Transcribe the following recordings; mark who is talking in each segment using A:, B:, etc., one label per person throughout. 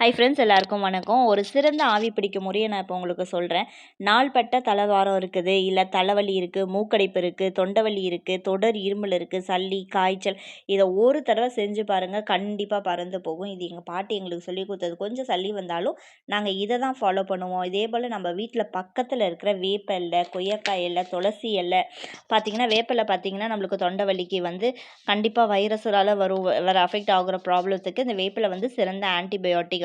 A: Hi friends எல்லாருக்கும் வணக்கம். ஒரு சிறந்த ஆவி பிடிக்கும் முறையை நான் இப்போ உங்களுக்கு சொல்கிறேன் நாள்பட்ட தலைவாரம் இருக்குது இல்லை தலைவலி இருக்குது மூக்கடைப்பு இருக்குது தொண்டவலி இருக்குது தொடர் இருமல் இருக்குது சளி காய்ச்சல் இதை ஒரு தடவை செஞ்சு பாருங்கள் கண்டிப்பாக பறந்து போகும். இது எங்கள் பாட்டி எங்களுக்கு சொல்லி கொடுத்தது. கொஞ்சம் சளி வந்தாலும் நாங்கள் இதை தான் ஃபாலோ பண்ணுவோம். இதே போல் நம்ம வீட்டில் பக்கத்தில் இருக்கிற வேப்ப இலை கொய்யக்காய் இலை துளசி இலை பார்த்திங்கன்னா வேப்பிலை பார்த்திங்கன்னா நம்மளுக்கு தொண்டை வலிக்கு வந்து கண்டிப்பாக வைரஸால் வரும் வர அஃபெக்ட் ஆகுற ப்ராப்ளத்துக்கு இந்த வேப்பிலை வந்து சிறந்த ஆன்டிபயோட்டிக்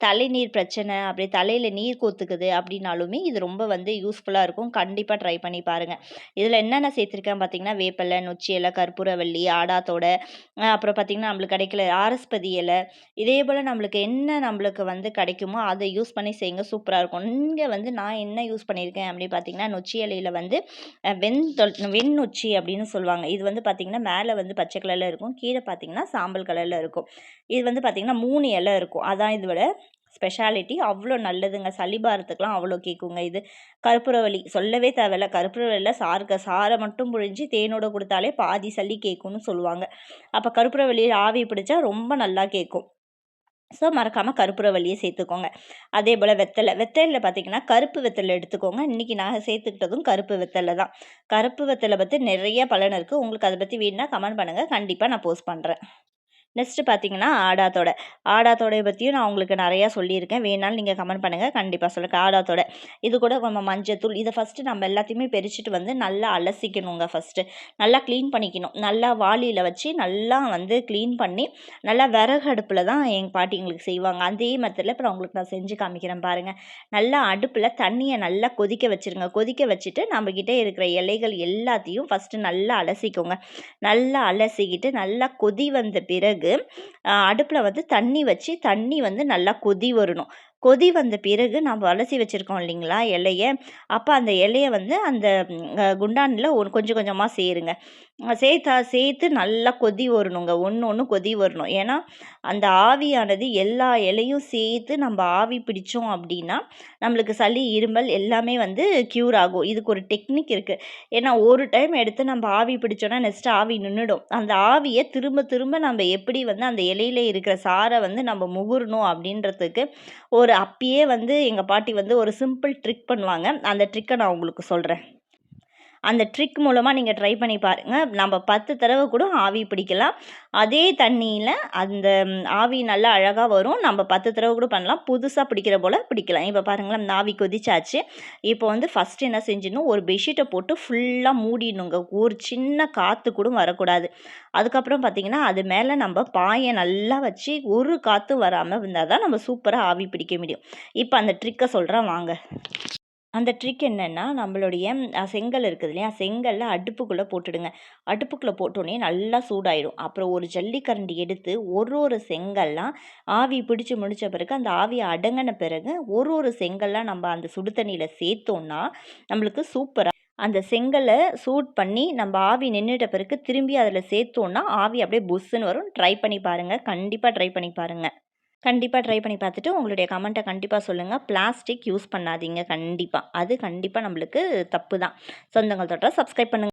A: தலைநீர் பிரச்சனை அப்படி தலையில் நீர் கோத்துக்குது அப்படின்னாலுமே இது ரொம்ப வந்து யூஸ்ஃபுல்லாக இருக்கும். கண்டிப்பாக ட்ரை பண்ணி பாருங்கள் இதில் என்னென்ன சேர்த்துருக்கேன் பார்த்தீங்கன்னா வேப்பலை நொச்சி இலை கற்பூரவள்ளி ஆடாத்தோட அப்புறம் பார்த்திங்கன்னா நம்மளுக்கு கிடைக்கல ஆரஸ்பதி இலை. இதே போல் நம்மளுக்கு என்ன நம்மளுக்கு வந்து கிடைக்குமோ அதை யூஸ் பண்ணி செய்யுங்க. சூப்பராக இருக்கும். இங்கே வந்து நான் என்ன யூஸ் பண்ணியிருக்கேன் அப்படின்னு பார்த்தீங்கன்னா நொச்சி இலையில் வந்து வெண் வெண் நொச்சி அப்படின்னு சொல்லுவாங்க. இது வந்து பார்த்திங்கன்னா மேலே வந்து பச்சை கலரில் இருக்கும். கீழே பார்த்திங்கன்னா சாம்பல் கலரில் இருக்கும். இது வந்து பார்த்திங்கன்னா மூணு இலை இருக்கும். அதான் இதோட ஸ்பெஷாலிட்டி அவ்வளோ நல்லதுங்க. சளிபாரத்துக்கெலாம் அவ்வளோ கேட்குங்க இது. கற்பூரவள்ளி சொல்லவே தேவையில்ல. கற்பூரவள்ளியில் சார்க்க சாரை மட்டும் புழிஞ்சு தேனோட கொடுத்தாலே பாதி சளி கேட்கும்னு சொல்லுவாங்க. அப்போ கற்பூரவள்ளியை ஆவி பிடிச்சா ரொம்ப நல்லா கேட்கும் ஸோ மறக்காமல் கற்பூரவள்ளியை சேர்த்துக்கோங்க. அதே போல் வெத்தலை. வெத்தலையில் பார்த்தீங்கன்னா கருப்பு வெத்தலை எடுத்துக்கோங்க. இன்றைக்கி நான் சேர்த்துக்கிட்டதும் கருப்பு வெத்தலை தான். கருப்பு வெத்தலை பற்றி நிறைய பலன் இருக்குது உங்களுக்கு அதை பற்றி வேணுன்னா கமெண்ட் பண்ணுங்கள் கண்டிப்பாக நான் போஸ்ட் பண்ணுறேன் நெக்ஸ்ட்டு பார்த்தீங்கன்னா ஆடாத்தோட. ஆடாத்தோடைய பற்றியும் நான் உங்களுக்கு நிறையா சொல்லியிருக்கேன். வேணாலும் நீங்கள் கமெண்ட் பண்ணுங்கள் கண்டிப்பாக சொல்லுங்கள் ஆடாத்தோட. இது கூட நம்ம மஞ்சத்தூள் இதை ஃபஸ்ட்டு நம்ம எல்லாத்தையுமே பெரிச்சிட்டு வந்து நல்லா அலசிக்கணுங்க ஃபஸ்ட்டு நல்லா க்ளீன் பண்ணிக்கணும். நல்லா வாளியில் வச்சு நல்லா வந்து க்ளீன் பண்ணி நல்லா விறகு அடுப்பில் தான் எங்கள் பாட்டி எங்களுக்கு செய்வாங்க. அதே மெத்தடில் இப்போ உங்களுக்கு நான் செஞ்சு காமிக்கிறேன் பாருங்கள் நல்லா அடுப்பில் தண்ணியை நல்லா கொதிக்க வச்சுருங்க. கொதிக்க வச்சுட்டு நம்மக்கிட்ட இருக்கிற இலைகள் எல்லாத்தையும் ஃபஸ்ட்டு நல்லா அலசிக்கோங்க. நல்லா அலசிக்கிட்டு நல்லா கொதி வந்த பிறகு அடுப்பில் வந்து தண்ணி வச்சு தண்ணி வந்து நல்லா கொதி வரணும். கொதி வந்த பிறகு நம்ம அலசி வச்சுருக்கோம் இல்லைங்களா? இலையை அப்போ அந்த இலையை வந்து அந்த குண்டானில் ஒன்று கொஞ்சம் கொஞ்சமாக சேருங்க. சேர்த்தா சேர்த்து நல்லா கொதி வரணுங்க. ஒன்று ஒன்று கொதி வரணும். ஏன்னா அந்த ஆவியானது எல்லா இலையும் சேர்த்து நம்ம ஆவி பிடிச்சோம் அப்படின்னா நம்மளுக்கு சளி இருமல் எல்லாமே வந்து க்யூர் ஆகும். இதுக்கு ஒரு டெக்னிக் இருக்குது ஏன்னா ஒரு டைம் எடுத்து நம்ம ஆவி பிடிச்சோன்னா நெக்ஸ்ட்டு ஆவி நின்றுடும் அந்த ஆவியை திரும்ப திரும்ப நம்ம எப்படி வந்து அந்த இலையில இருக்கிற சாரை வந்து நம்ம முகுறணும் அப்படின்றதுக்கு ஒரு ஒரு அப்பயே வந்து எங்கள் பாட்டி வந்து ஒரு சிம்பிள் ட்ரிக் பண்ணுவாங்க. அந்த ட்ரிக்கை நான் உங்களுக்கு சொல்கிறேன் அந்த ட்ரிக் மூலமாக நீங்கள் ட்ரை பண்ணி பாருங்கள் நம்ம பத்து தடவை கூட ஆவி பிடிக்கலாம். அதே தண்ணியில் அந்த ஆவி நல்லா அழகாக வரும். நம்ம பத்து தடவை கூட பண்ணலாம். புதுசாக பிடிக்கிற போல் பிடிக்கலாம். இப்போ பாருங்களேன் அந்த ஆவி கொதிச்சாச்சு. இப்போ வந்து ஃபஸ்ட்டு என்ன செஞ்சிடணும்? ஒரு பெட்ஷீட்டை போட்டு ஃபுல்லாக மூடிடணுங்க. ஒரு சின்ன காற்று கூட வரக்கூடாது. அதுக்கப்புறம் பார்த்திங்கன்னா அது மேலே நம்ம பாயை நல்லா வச்சு ஒரு காற்று வராமல் இருந்தால் தான் நம்ம சூப்பராக ஆவி பிடிக்க முடியும். இப்போ அந்த ட்ரிக்கை சொல்கிறேன் வாங்க. அந்த ட்ரிக் என்னென்னா நம்மளுடைய செங்கல் இருக்குது இல்லையா? செங்கல்ல அடுப்புக்குள்ளே போட்டுடுங்க. அடுப்புக்குள்ளே போட்டோடனே நல்லா சூடாயிடும். அப்புறம் ஒரு ஜல்லிக்கரண்டி எடுத்து ஒரு ஒரு செங்கல்லாம் ஆவி பிடிச்சி முடித்த பிறகு அந்த ஆவியை அடங்கின பிறகு ஒரு ஒரு செங்கல்லாம் நம்ம அந்த சுடு தண்ணியில் சேர்த்தோன்னா நம்மளுக்கு சூப்பராக அந்த செங்கலை சூட் பண்ணி நம்ம ஆவி நின்றுட்ட பிறகு திரும்பி அதில் சேர்த்தோன்னா ஆவி அப்படியே புஸ்ஸுன்னு வரும். ட்ரை பண்ணி பாருங்கள் கண்டிப்பாக ட்ரை பண்ணி பாருங்கள் கண்டிப்பாக ட்ரை பண்ணி பார்த்துட்டு உங்களுடைய கமெண்ட்டை கண்டிப்பாக சொல்லுங்கள் பிளாஸ்டிக் யூஸ் பண்ணாதீங்க. கண்டிப்பாக அது கண்டிப்பாக நம்மளுக்கு தப்பு தான் சொந்தங்கள் தொட்டால் சப்ஸ்கிரைப் பண்ணுங்கள்